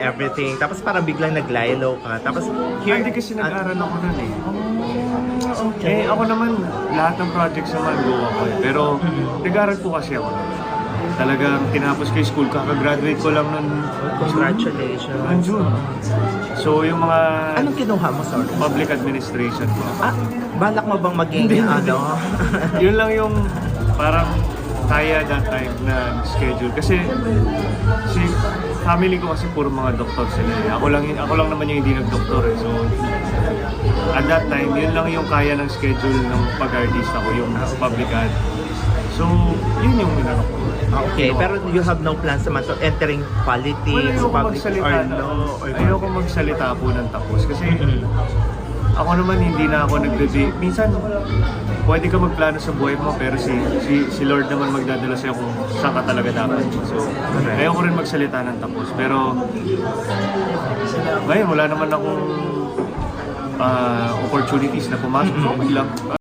everything. Tapos parang biglang nag-lilo ka. Tapos here... Hindi kasi at- nag-aral ako nun eh. Okay. Eh, ako naman, lahat ng projects naman go ako eh. Pero, nag-aral po kasi ako nun. Talagang tinapos ko yung school, kakagraduate ko lang nun. Congratulations. Noong June. So, yung mga Anong kinuha mo, sorry? public administration ko. Ah, balak mo bang maging ano? yun lang yung parang kaya that time na schedule. Kasi, si family ko kasi puro mga doktor sila eh. Ako lang, ako lang naman yung hindi nag-doktor eh. So, at that time, yun lang yung kaya ng schedule ng pag-artist ako, yung public ad. So, yun yung inano ko. Okay, pero you have no plans naman to entering Well, politics, ayoko public magsalita or law, or Ayoko magsalita po ng tapos. Kasi Mm. ako naman hindi na ako nagbe Minsan, pwede ka magplano sa buhay mo pero si si, si Lord naman magdadala sa'yo kung saan ka talaga dapat. So, ayoko rin magsalita ng tapos. Pero, ngayon wala naman akong ah, opportunities na pumasok. So, okay lang.